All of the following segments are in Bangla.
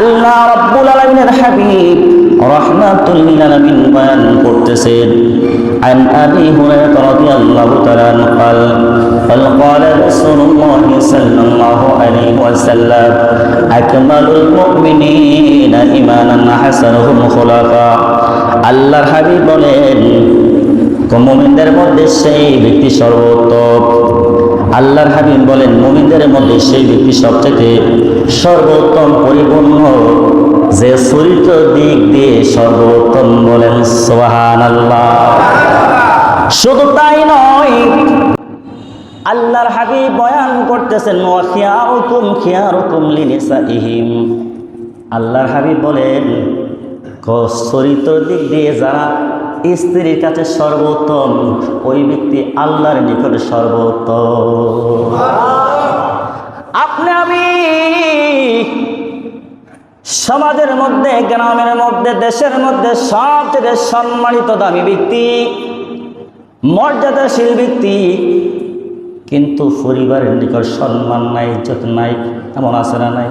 আল্লাহ রাব্বুল আলামিনের হাবিব রাহমাতুল লিল আলামিন বয়ান করতেছেন عن ابي هريره رضي الله تعالى عنه قال قال قال رسول الله صلى الله عليه وسلم اكمل المؤمنين ايمانا احسنهم خلقا আল্লাহর হাবিব বলেন মুমিনদের মধ্যে সেই ব্যক্তি সর্বোত্তম। আল্লাহর হাবিব বলেন, মুমিনদের মধ্যে সেই ব্যক্তি সবথেকে সর্বোত্তম, পরিপূর্ণ, যে চরিত্র দিক দিয়ে সর্বোত্তম বলেন সোহান আল্লাহ শুধু তাই নয়, আল্লাহর হাবিব বয়ান করতেছেন আল্লাহর হাবিব বলেন চরিত্র দিক দিয়ে যারা স্ত্রীর কাছে সর্বোত্তম, ওই ব্যক্তি আল্লাহর নিকট সর্বোত্তম। আপনি আমি সমাজের মধ্যে, গ্রামের মধ্যে, দেশের মধ্যে সবচেয়ে সম্মানিত দামি ব্যক্তি, মর্যাদাশীল ব্যক্তি কিন্তু পরিবারের নিকট সম্মান নাই, ইজ্জত নাই, এমন না নাই?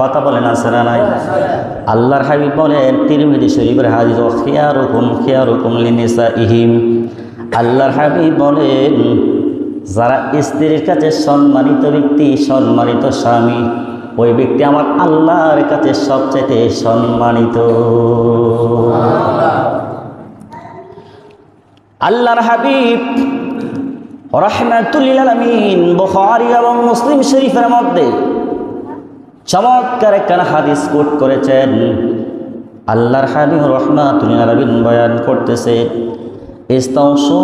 কথা বলেন না নাই? আল্লাহর হাবিব বলেন তিরমিদি শরীফের হাদিস খিয়ার হুকুম খিয়ার হুকুম লিনিসা ইহিম আল্লাহর হাবিব বলেন, যারা স্ত্রীর কাছে সম্মানিত ব্যক্তি, সম্মানিত স্বামী, ওই ব্যক্তি আমার আল্লাহর কাছে সবচেয়ে সম্মানিত। আল্লাহর হাবিব রহমাতুল্লিল আলমিন বুখারী এবং মুসলিম শরীফের মধ্যে চমৎকার একটা হাদিস কোট করেছেন। আল্লাহর হাবিব রহমাতুল্লিল আলমিন বয়ান করতেছে ইস্তাউসু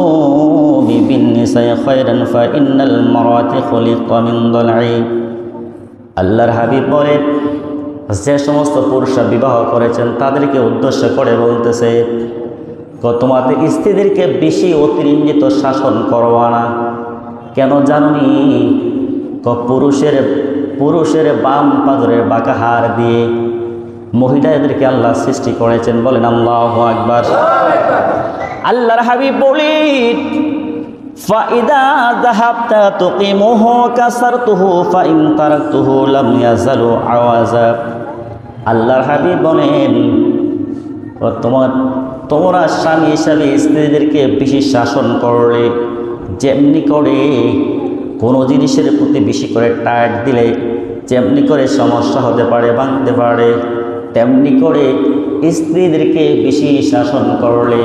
বিবিন্নিসাই খায়রান ফাইন্নাল মারাতি খুলিকা মিন দলঈ আল্লাহর হাবিব বলেন, যে সমস্ত পুরুষরা বিবাহ করেছেন তাদেরকে উদ্দেশ্য করে বলতেছে তোমাদের স্ত্রীদেরকে বেশি অতিরঞ্জিত শাসন করবা না কেন জানি ক পুরুষের পুরুষের বাম পাদরের বাঁকা হার দিয়ে মহিলাদেরকে আল্লাহ সৃষ্টি করেছেন বলেন আল্লাহ আকবার আল্লাহর হাবিব বলি فإذا ذهبت تقيمه كسرته فإن تركته لم يزل عوازا আল্লাহর হাবিব বলেন ও তোমার তোমরা স্বামী হিসাবে স্ত্রীদেরকে বেশি শাসন করলে, যেমনি করে কোনো জিনিসের প্রতি বেশি করে টায়ার দিলে, যেমনি করে সমস্যা হতে পারে, ভাঙতে পারে, তেমনি করে স্ত্রীদেরকে বেশি শাসন করলে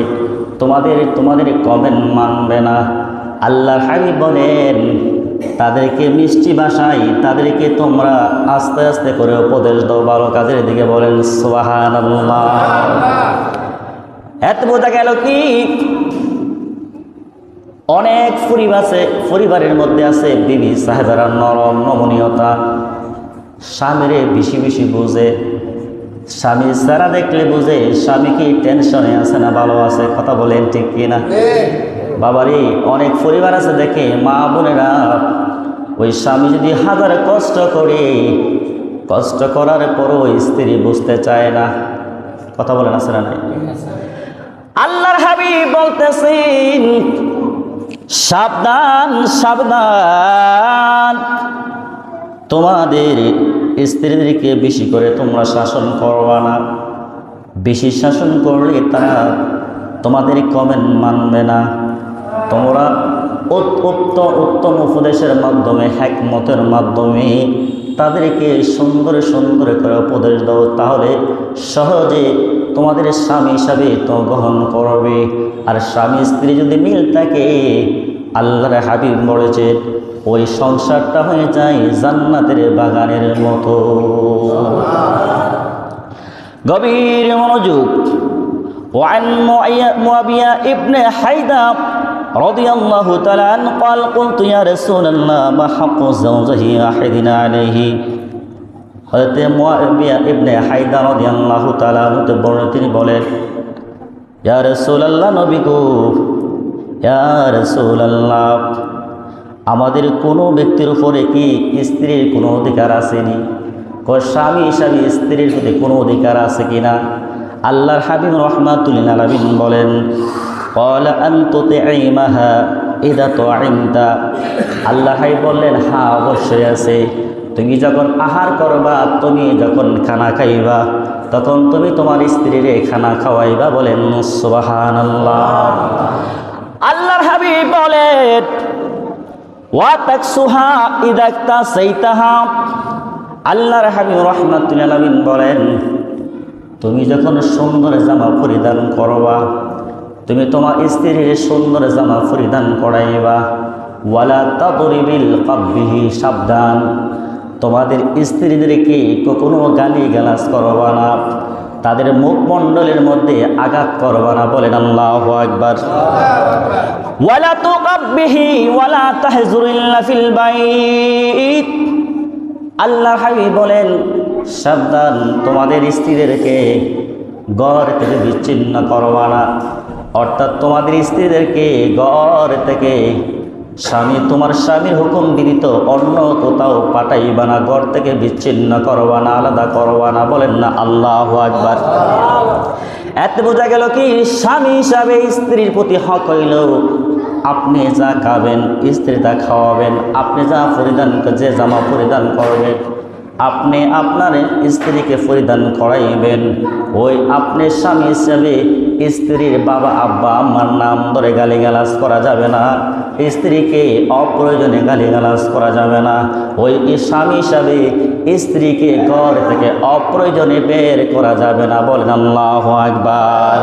তোমাদের তোমাদের কমেন্ট মানবে না। আল্লাহ হাবিব বলেন, তাদেরকে মিষ্টি ভাষায় তাদেরকে তোমরা আস্তে আস্তে করে উপদেশ দাও, ভালো কাজের দিকে বলেন সোহান এত বোঝা গেল কি? অনেক পরিবার আছে পরিবারের মধ্যে আছে বিবি সাহেবেরা নরম, নমনীয়তা। স্বামীরে বেশি বেশি বুঝে। স্বামী সারা দেখলে বুঝে, স্বামী কি টেনশনে আছে না ভালো আছে, কথা বলেন ঠিক কিনা? বাবারে, অনেক পরিবার আছে দেখে, মা বোনেরা, ওই স্বামী যদি হাজার কষ্ট করে, কষ্ট করার পরও স্ত্রী বুঝতে চায় না। কথা বলেন আছে না নাই? আল্লাহর হাবিব বলতেছেন, সাবধান সাবধান। তোমাদের স্ত্রীদেরকে বেশি করে তোমরা শাসন করবা না। বেশি শাসন করলে তারা তোমাদের কমেন্ট মানবে না। তোমরা উত্তম উত্তম উপদেশের মাধ্যমে হ্যাকমতের মাধ্যমে তাদেরকে সুন্দর সুন্দর করে উপদেশ দাও। তাহলে সহজে তোমাদের স্বামী হিসাবে তো গ্রহণ করবে আর স্বামী স্ত্রী যদি মিল থাকে আল্লাহর হাবিব বলেছে ওই সংসারটা হয়ে যায় জান্নাতের বাগানের মতো গভীর মনোযোগ وعن معي- معاوية ابن حيدة رضي الله تعالى عنه قال قلت يا رسول الله ما حق زوجه أحدنا عليه হজরতে মোয়াবিয়া ইবনে হায়দার আল্লাহ তালাহতে তিনি বলেন ইয়ার সোলাল্লাহ নবী গো ইয়ার সোলাল্লাহ আমাদের কোনো ব্যক্তির উপরে কি স্ত্রীর কোনো অধিকার আসেনি স্বামী হিসাবে স্ত্রীর প্রতি কোনো অধিকার আছে কি না? আল্লাহর হাবিব রহমাতুলিন বলেন কলা এদা তো আল্লাহাই বললেন হা অবশ্যই আছে। তুমি যখন আহার করবা, তুমি যখন খানা খাইবা, তখন তুমি তোমার স্ত্রীর খানা খাওয়াইবা বলেন সুবাহান আল্লাহর হাবিব বলেন ওয়াতাকসুহা আল্লাহর হাবিব রহমাতুল আলামিন বলেন, তুমি যখন সুন্দর জামা পরিধান করবা, তুমি তোমার স্ত্রীর সুন্দর জামা পরিধান করাইবা। ওয়ালা তাদরিবিল কাব্বিহি সাবধান। তোমাদের স্ত্রীদেরকে কখনো গালি গালাজ করবা না? তাদের মুখমণ্ডলের মধ্যে আঘাত করবা না বলেন আল্লাহ একবার ওয়ালা তুকাব্বিহি ওয়ালা তাহজুরিল্লা ফিল বাইত। আল্লাহ হাবিব বলেন, সাবধান, তোমাদের স্ত্রীদেরকে ঘর থেকে বিচ্ছিন্ন করবা না। অর্থাৎ তোমাদের স্ত্রীদেরকে ঘর থেকে স্বামী, তোমার স্বামীর হুকুম বিদিত অন্য কোথাও পাঠাইবা না, ঘর থেকে বিচ্ছিন্ন করবা না, আলাদা করবা না, বলেন না আল্লাহ আকবার। এতে বোঝা গেল কি, স্বামী হিসাবে স্ত্রীর প্রতি হক হইল, আপনি যা খাবেন, স্ত্রী তা খাওয়াবেন, আপনি যা পরিধান, যে জামা পরিধান করবেন আপনি আপনার স্ত্রীকে পরিধান করাইবেন। ওই আপনি স্বামী হিসাবে স্ত্রীর বাবা, আব্বা, আম্মার নাম ধরে গালিগালাজ করা যাবে না। স্ত্রীকে অপ্রয়োজনে গালিগালাজ করা যাবে না ওই স্বামী হিসাবে স্ত্রীকে ঘর থেকে অপ্রয়োজনে বের করা যাবে না বলেন আল্লাহ একবার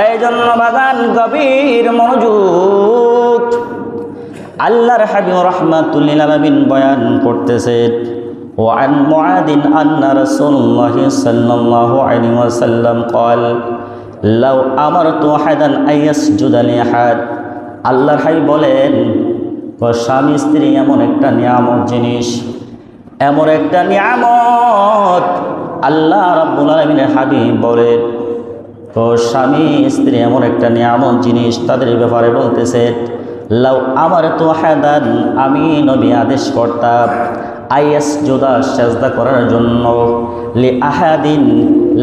এই জন্য বাগান গভীর মনোযোগ আল্লাহর হাবিব রহমাতুল্লিল আলমিন বয়ান করতেছেন وعن معاذ أن رسول الله صلى الله عليه وسلم قال لو أمرت أحدا أن يسجد لأحد আল্লাহর হাই বলেন স্বামী, স্ত্রী, এমন একটা নিয়ামত জিনিস, এমন একটা নিয়ামত আল্লাহ রাব্বুল আলামিনের হাবিব বলেন তো স্বামী, স্ত্রী, এমন একটা নিয়ামত জিনিস তাদের ব্যাপারে বলতেছে, লাউ আমার তো হাদান আমি নবী আদেশ করতাম আইএস জোদা সেজদা করার জন্য, লি আহাদিন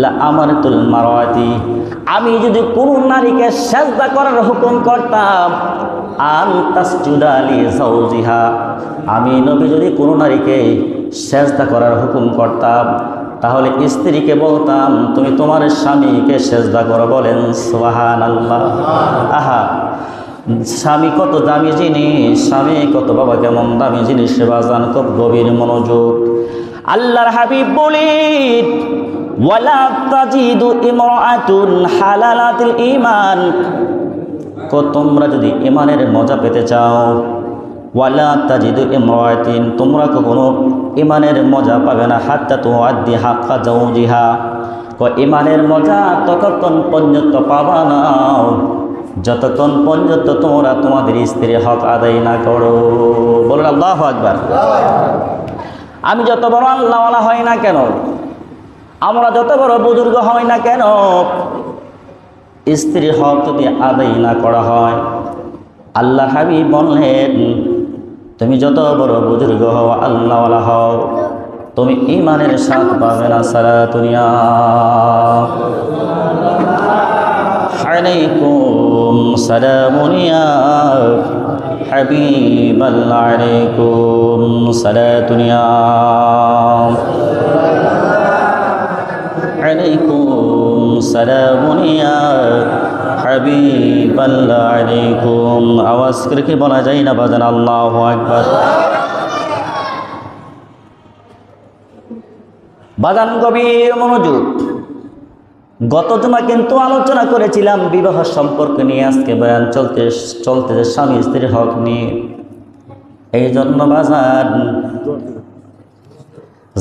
লা আমার তুল মারাতি আমি যদি কোনো নারীকে সেজদা করার হুকুম করতাম আন আমি নবী যদি কোনো নারীকে সেজদা করার হুকুম করতাম, তাহলে স্ত্রীকে বলতাম, তুমি তোমার স্বামীকে সেজদা করো, বলেন সোহান আল্লাহ আহা, স্বামী কত দামি জিনিস, স্বামী কত বাবা কেমন দামি জিনিস বাজান খুব গভীর মনোযোগ। আল্লাহর হাবিব বলেন ওয়ালা তাজিদু ইমরাতুন হালালাতিল ঈমান। কো তোমরা যদি ইমানের মজা পেতে চাও ওয়ালা তাজিদু ইমরাতিন তোমরা কখনো ইমানের মজা পাবে না। হাত্তা তো আদি হাক্কা জাউজিহা ক ইমানের মজা ততক্ষণ পর্যন্ত পাবা না। যতক্ষণ পর্যন্ত তোমরা তোমাদের স্ত্রীর হক আদায় না করো। বলুন আল্লাহ আকবার। আমি যত বড় আল্লাহওয়ালা হয় না কেন আমরা যত বড় বুজুর্গ হয় না কেন স্ত্রীর হক যদি আদায় না করা হয় আল্লাহ হাবিব বললেন তুমি যত বড় বুজুর্গ হও আল্লাহওয়ালা হও তুমি ইমানের সাথ পাবে না সারা দুনিয়া عليكم سلام يا حبيب الله عليكم صلاة يا عليكم سلام يا حبيب الله عليكم আওয়াজ করে কি বলা যায় না বাজান আল্লাহ আকবার বাজান গভীর মনোযোগ গত জমা কিন্তু আলোচনা করেছিলাম বিবাহ সম্পর্ক নিয়ে আজকে বয়ান চলতে চলতেছে স্বামী স্ত্রীর হক নিয়ে এই জন্য বাজার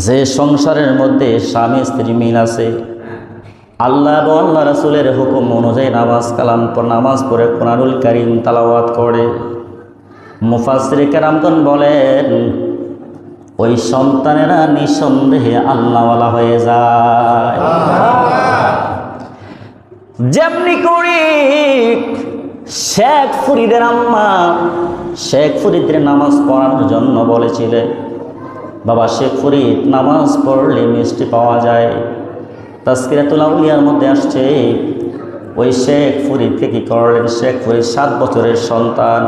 যে সংসারের মধ্যে স্বামী, স্ত্রী মিল আছে, আল্লাহ এবং আল্লাহ রাসুলের হুকুম অনুযায়ী নামাজ কালাম নামাজ পড়ে কোরআনুল কারিম তালাওয়াত করে। মুফাসির কেরামগন বলেন, ওই সন্তানেরা নিঃসন্দেহে আল্লাহওয়ালা হয়ে যায়। যেমনি করি শেখ ফরিদের আম্মা, শেখ ফরিদের নামাজ পড়ানোর জন্য বলেছিলেন বাবা শেখ ফরিদ, নামাজ পড়লে মিষ্টি পাওয়া যায়। তাস্কিরাতুল আউলিয়ার মধ্যে আসছে, ওই শেখ ফরিদকে কী করলেন? শেখ ফরিদ সাত বছরের সন্তান।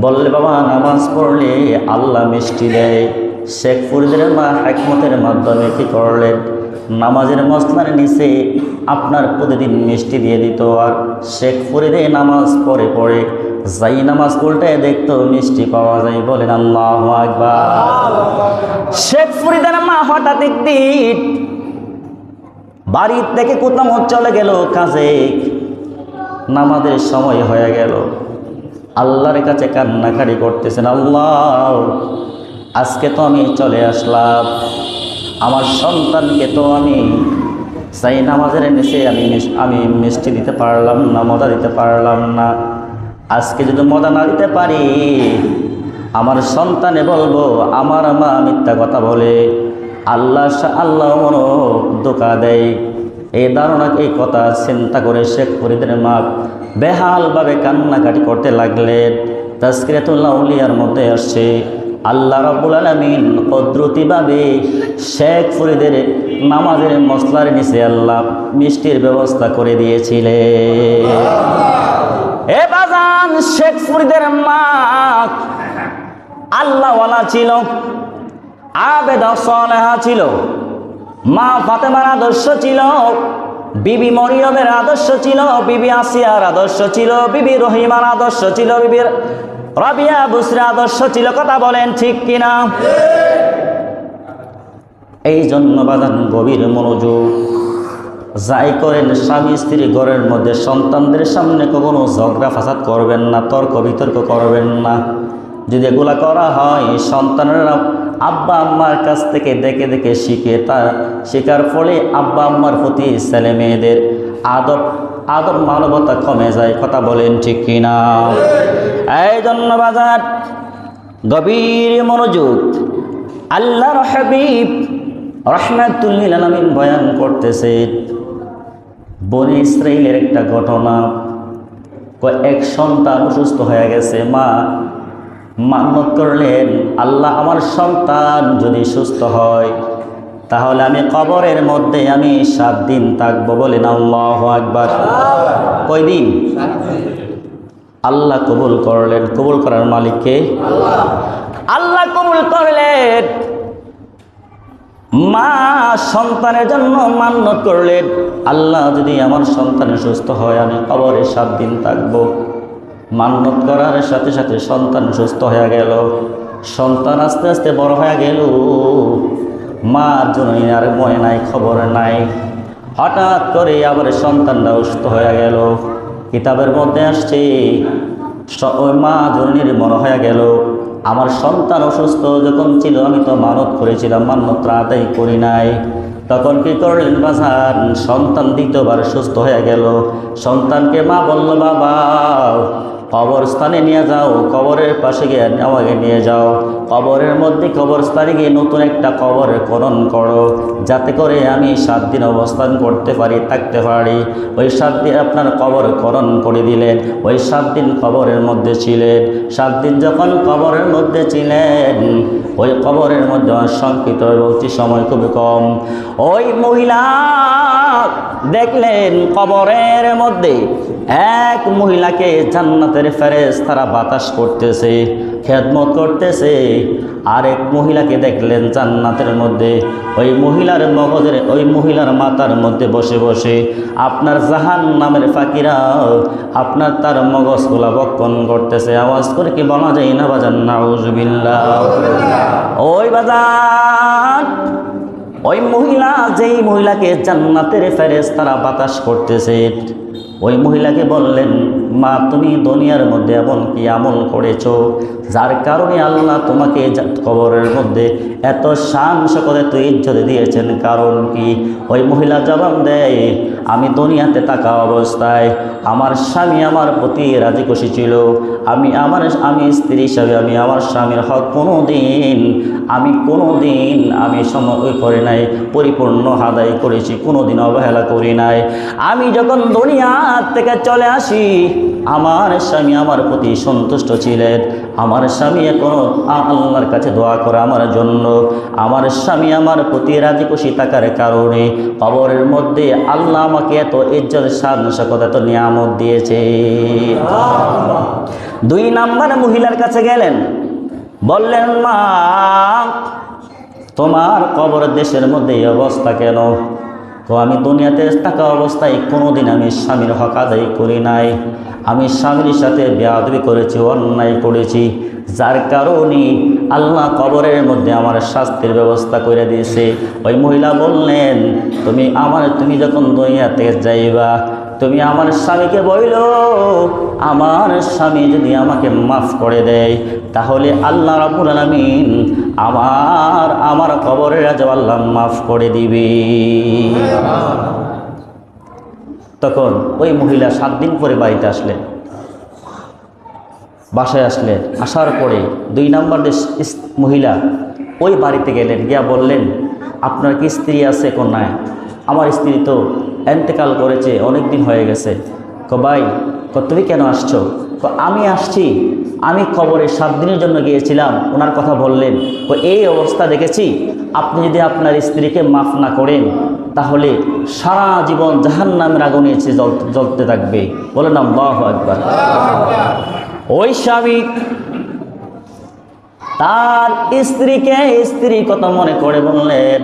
বললে, বাবা, নামাজ পড়লে আল্লাহ মিষ্টি দেয়। শেখ ফরিদের মা একমতের মাধ্যমে কি করলেন? নামাজের মশলার নিচে আপনার প্রতিদিন মিষ্টি দিয়ে দিত। আর শেখ ফরিদে নামাজ পড়ে পড়ে যাই নামাজ উল্টায় দেখতো মিষ্টি পাওয়া যায় বলেন আল্লাহ শেখ ফরিদার মা হঠাৎ একদিন বাড়ির থেকে কোথাও চলে গেল কাজে। নামাজের সময় হয়ে গেল। আল্লাহর কাছে কান্নাকাটি করতেছেন, আল্লাহ, আজকে তো আমি চলে আসলাম। আমার সন্তানকে তো আমি সেই নামাজের নিচে আমি আমি মিষ্টি দিতে পারলাম না, মজা দিতে পারলাম না। আজকে যদি মজা না দিতে পারি, আমার সন্তানে বলব, আমার মা মিথ্যা কথা বলে, আল্লাহ আল্লাহ মনো দোকা দেয়। এই ধারণা, এই কথা চিন্তা করে শেখ ফরিদের মা বেহালভাবে কান্নাকাটি করতে লাগলেন। তাস্কিরাতুল্লাহ উলিয়ার মধ্যে আসছে, আল্লাহ রাব্বুল আলামিন কদরতিভাবে শেখ ফরিদের নামাজের মশলার নিচে আল্লাহ মিষ্টির ব্যবস্থা করে দিয়েছিলেন। এ বাজান শেখ ফরিদের মা। আল্লাহওয়ালা ছিল আবেদা সলেহা ছিল মা ফাতেমার আদর্শ ছিল বিবি মরিয়মের আদর্শ ছিল বিবি আসিয়ার আদর্শ ছিল বিবি রহিমার আদর্শ ছিল বিবির রবিয়া বুসরা আদর্শ ছিল। কথা বলেন ঠিক কিনা? এই জন্য বাজান গভীর মনোযোগ। যাই করেন, স্বামী স্ত্রী ঘরের মধ্যে সন্তানদের সামনে কখনো ঝগড়া ফাসাদ করবেন না, তর্ক বিতর্ক করবেন না। যদি এগুলা করা হয়, সন্তানেরা আব্বা আম্মার কাছ থেকে দেখে দেখে শিখে তার শেখার ফলে আব্বা আম্মার প্রতি ছেলে মেয়েদের আদব আদব মানবতা কমে যায়, কথা বলেন ঠিক কিনা? এই জন্য বাজার গভীর মনোযোগ, আল্লাহর হাবিব রহমাতুল্লিল আলমিন বয়ান করতেছে। বনি ইসরাইলের একটা ঘটনা। এক সন্তান অসুস্থ হয়ে গেছে মা মান্যত করলেন আল্লাহ আমার সন্তান যদি সুস্থ হয় তাহলে আমি কবরের মধ্যে আমি সাত দিন থাকব বলেন আল্লাহ একবার কয়দিন আল্লাহ কবুল করলেন। কবুল করার মালিককে আল্লাহ কবুল করলেন। মা সন্তানের জন্য মান্যত করলেন আল্লাহ যদি আমার সন্তানের সুস্থ হয়, আমি কবরে সাত দিন থাকব। মান্যত করার সাথে সাথে সন্তান সুস্থ হয়ে গেল। সন্তান আস্তে আস্তে বড় হয়ে গেল। মার জন্য আর মনে নাই, খবর নাই। হঠাৎ করে আবার সন্তানটা অসুস্থ হয়ে গেল। কিতাবের মধ্যে আসছে মা জননীর মনে হয়ে গেল। আমার সন্তান অসুস্থ যখন ছিল, আমি তো মানত করেছিলাম, মান্যতা আদায় করি নাই। তখন কি করলেন বাজার সন্তান দ্বিতীয়বার সুস্থ হয়ে গেল। সন্তানকে মা বলল, বাবা কবরস্থানে নিয়ে যাও, কবরের পাশে গিয়ে আমাকে নিয়ে যাও। কবরের মধ্যে কবরস্থানে গিয়ে নতুন একটা কবরের করণ করো, যাতে করে আমি সাত দিন অবস্থান করতে পারি, থাকতে পারি। ওই সাত দিন আপনার কবর করণ করে দিলেন, ওই সাত দিন কবরের মধ্যে ছিলেন। সাত দিন যখন কবরের মধ্যে ছিলেন, ওই কবরের মধ্যে সংকিত বলছি সময় খুবই কম। ওই মহিলা দেখলেন কবরের মধ্যে এক মহিলাকে জান্নাতের ফেরেস তারা বাতাস করতেছে, খেদমত করতেছে। আরেক মহিলাকে দেখলেন জান্নাতের মধ্যে, ওই মহিলার মগজের, ওই মহিলার মাতার মধ্যে বসে বসে, আপনার জাহান নামের ফাঁকিরা, আপনার তার মগজগুলা বক্ষণ করতেছে। আওয়াজ করে কি বলা যায় না বাজান? নাউজুবিল্লাহ। ওই বাজার ওই মহিলা, যেই মহিলাকে জান্নাতের ফেরেস তারা বাতাস করতেছে ওই মহিলাকে বললেন, মা, তুমি দুনিয়ার মধ্যে এমন কি আমল করেছ, যার কারণে আল্লাহ তোমাকে কবরের মধ্যে এত শান সকলে তুই ইজ্জত দিয়েছেন। কারণ কি? ওই মহিলা জবাব দেয় আমি দুনিয়াতে থাকা অবস্থায় আমার স্বামী আমার প্রতি রাজি খুশি ছিল। আমি আমার আমি স্ত্রী হিসাবে আমি আমার স্বামীর হক কোনো দিন আমি কোনো দিন আমি সময় করে নাই, পরিপূর্ণ আদায় করেছি কোনো দিন অবহেলা করি নাই। আমি যখন দুনিয়ার থেকে চলে আসি আমার স্বামী আমার প্রতি সন্তুষ্ট ছিলেন। আমার স্বামী এখনও আল্লাহর কাছে দোয়া করে আমার জন্য। আমার স্বামী আমার প্রতি রাজি খুশি থাকার কারণে কবরের মধ্যে আল্লাহ আমাকে এত ইজ্জত সান শকত এত নিয়ামত দিয়েছে। দুই নাম্বার মহিলার কাছে গেলেন। বললেন, মা, তোমার কবরের দেশের মধ্যে এই অবস্থা কেন? তো আমি দুনিয়াতে থাকা অবস্থায় কোনোদিন আমি স্বামীর হক আদায় করি নাই। আমি স্বামীর সাথে বেয়াদবি করেছি, অন্যায় করেছি, যার কারণে আল্লাহ কবরের মধ্যে আমার শাস্তির ব্যবস্থা করে দিয়েছে। ওই মহিলা বললেন, তুমি আমার, তুমি যখন দুনিয়াতে যাইবা তুমি আমার স্বামীকে বইল, আমার স্বামী যদি আমাকে মাফ করে দেয়, তাহলে আল্লাহ রাবুল আলমিন আমার আমার কবরের আজ আল্লাহ মাফ করে দিবে। তখন ওই মহিলা সাত দিন পরে বাড়িতে আসলেন বাসায় আসলেন আসার পরে দুই নম্বর মহিলা ওই বাড়িতে গেলেন, গিয়া বললেন, আপনার কি স্ত্রী আছে কন্যায়? আমার স্ত্রী তো এন্তেকাল করেছে অনেক দিন হয়ে গেছে। ক ভাই, ক তুমি কেন আসছো? ক আমি আসছি। আমি খবরে সাত দিনের জন্য গিয়েছিলাম ওনার কথা বললেন। ও এই অবস্থা দেখেছি, আপনি যদি আপনার স্ত্রীকে মাফ না করেন, তাহলে সারা জীবন জাহান নামের আগুনে এসে জ্বল- জ্বলতে থাকবে। বলে না বাহ একবার ওই স্বামী তার স্ত্রীকে স্ত্রী কথা মনে করে বললেন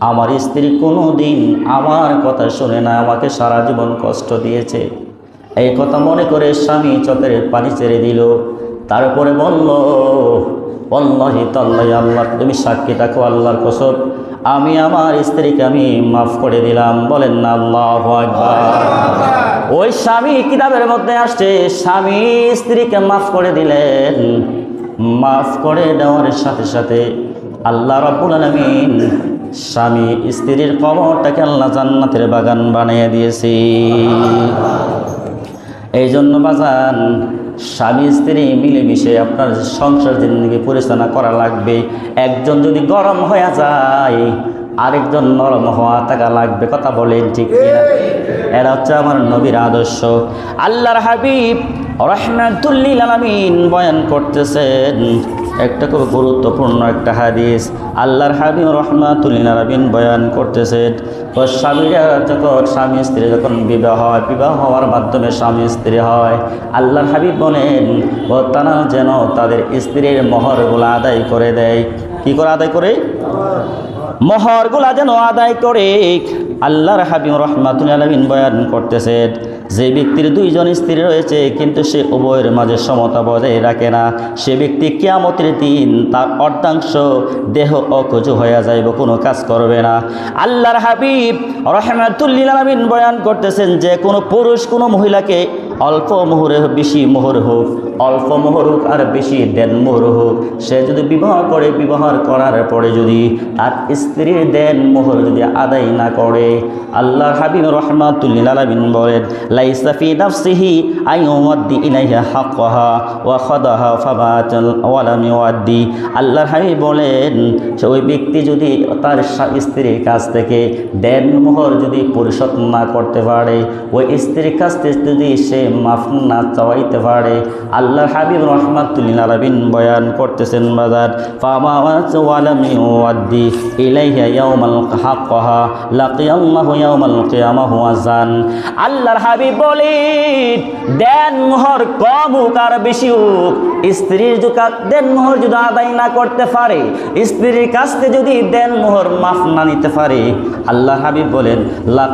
আমার স্ত্রী কোনো দিন আমার কথা শুনে না, আমাকে সারা জীবন কষ্ট দিয়েছে। এই কথা মনে করে স্বামী চোখের পানি ছেড়ে দিল। তারপরে বলল অল্লাহি তাল্লাহি, আল্লাহ, তুমি সাক্ষী থাকো আল্লাহর কসব আমি আমার স্ত্রীকে আমি মাফ করে দিলাম। বলেন না, আল্লাহ ওই স্বামী কিতাবের মধ্যে আসছে, স্বামী স্ত্রীকে মাফ করে দিলেন। মাফ করে দেওয়ার সাথে সাথে আল্লাহ রাব্বুল আলামিন স্বামী স্ত্রীর কবরটাকে আল্লাহ জান্নাতের বাগান বানিয়ে দিয়েছে। এই জন্য বাজান, স্বামী স্ত্রী মিলেমিশে আপনার সংসার জিন্দগি পরিচালনা করা লাগবে। একজন যদি গরম হয়ে যায়, আরেকজন নরম হওয়া থাকা লাগবে। কথা বলেন ঠিক এরা হচ্ছে আমার নবীর আদর্শ। আল্লাহর হাবিব রহমাতুল্লিল আলামিন বয়ান করতেছেন একটা খুব গুরুত্বপূর্ণ একটা হাদিস। আল্লাহর হাবিব রহমাতুল্লিল আলামিন বয়ান করতেছেন ও স্বামীরা যখন, স্বামী স্ত্রী যখন বিবাহ হয়, বিবাহ হওয়ার মাধ্যমে স্বামী স্ত্রী হয়, আল্লাহর হাবিব বলেন, ও তারা যেন তাদের স্ত্রীর মহরগুলো আদায় করে দেয়। কি করে আদায় করে? মহরগুলা যেন আদায় করে। আল্লাহর হাবিব রহমাতুল আলমিন বয়ান করতেছেন যে ব্যক্তির দুইজন স্ত্রী রয়েছে, কিন্তু সে উভয়ের মাঝে সমতা বজায় রাখে না। সে ব্যক্তি কেয়ামতের দিন তার অর্ধাংশ দেহ অকজু হয়ে যাইব, কোনো কাজ করবে না। আল্লাহর হাবিব রহমাতুল্লিল বয়ান করতেছেন যে, কোনো পুরুষ কোনো মহিলাকে অল্প মোহরে বেশি মোহর হোক, অল্প মোহর হোক আর বেশি দেন মোহর হোক, সে যদি বিবাহ করে, বিবাহ করার পরে যদি তার স্ত্রীর দেন মোহর যদি আদায় না করে আল্লাহ হাবিব রহমাতুল্লিল আলমিন বলেন লাইসাফি নাফসিহি আইওয়াদ্দি ইলাইহা হাক্কাহা ওয়া খাদাহা ফাবাতাল ওয়ালাম ইউআদ্দি। আল্লাহর হাবিব বলেন ওই ব্যক্তি যদি তার স্ত্রীর কাছ থেকে দেন মোহর যদি পরিশোধ না করতে পারে, ওই স্ত্রীর কাছ থেকে যদি সে মাফ না চাওয়াইতে পারে। আল্লাহর হাবিব রহমাতুল্লিল আরবিন বয়ান করতেছেন, বাজার বেশি হোক। দেন মোহর যদি আদায় না করতে পারে কাছ থেকে যদি দেন মোহর মাফ না নিতে পারে। আল্লাহ হাবিব বলেন আল্লাহ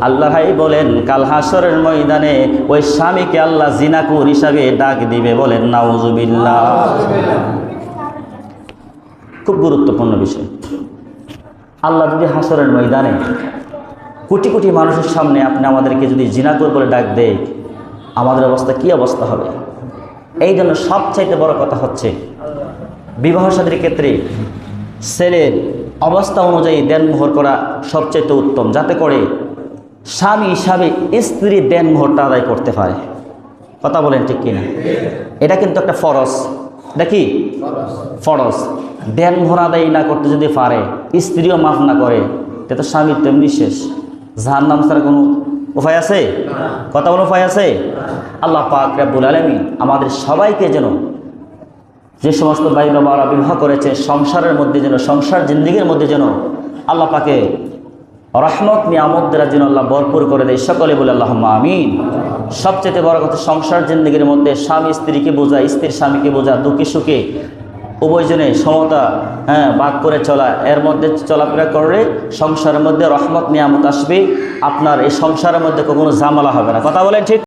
আল্লাহ হাবিব বলেন, কাল হাসরের ময়দানে ওই স্বামীকে আল্লাহ জিনাকুর হিসাবে ডাক দিবে বলেন, নাউজুবিল্লাহ। খুব গুরুত্বপূর্ণ বিষয়। আল্লাহ যদি হাসরের ময়দানে কোটি কোটি মানুষের সামনে আপনি আমাদেরকে যদি জিনাকুর বলে ডাক দেয়, আমাদের অবস্থা কি অবস্থা হবে? এই জন্য সবচাইতে বড় কথা হচ্ছে, বিবাহ সাদীর ক্ষেত্রে ছেলের অবস্থা অনুযায়ী দেনমোহর করা সবচাইতে উত্তম। যাতে করে স্বামী হিসাবে স্ত্রী দেনমোহরটা আদায় করতে পারে। কথা বলেন ঠিক কিনা? এটা কিন্তু একটা ফরজ। এটা কি? ফরজ। দেনমোহর আদায় না করতে যদি পারে, স্ত্রীও মাফ না করে তে তো স্বামীর তেমনি শেষ। যাহার নাম ছাড়া কোনো উপায় আছে? কথা বলার উপায় আছে? আল্লাহ পাক রাব্বুল আলমী আমাদের সবাইকে যেন যে সমস্ত ভাই বাবারা বিবাহ করেছে, সংসারের মধ্যে যেন, সংসার জিন্দিগির মধ্যে যেন আল্লাহ পাকে রহমত, নিয়ামত দ্বারা যেন আল্লাহ ভরপুর করে দেয়। সকলে বলে আল্লাহ আমিন। সবচেয়ে বড় কথা, সংসার জিন্দগির মধ্যে স্বামী স্ত্রীকে বোঝা, স্ত্রীর স্বামীকে বোঝা, দুঃখী সুখে উভয়জনে সমতা হ্যাঁ বাদ করে চলা, এর মধ্যে চলাফেরা করলে সংসারের মধ্যে রহমত, নিয়ামত আসবে। আপনার এই সংসারের মধ্যে কখনো ঝামেলা হবে না। কথা বলেন ঠিক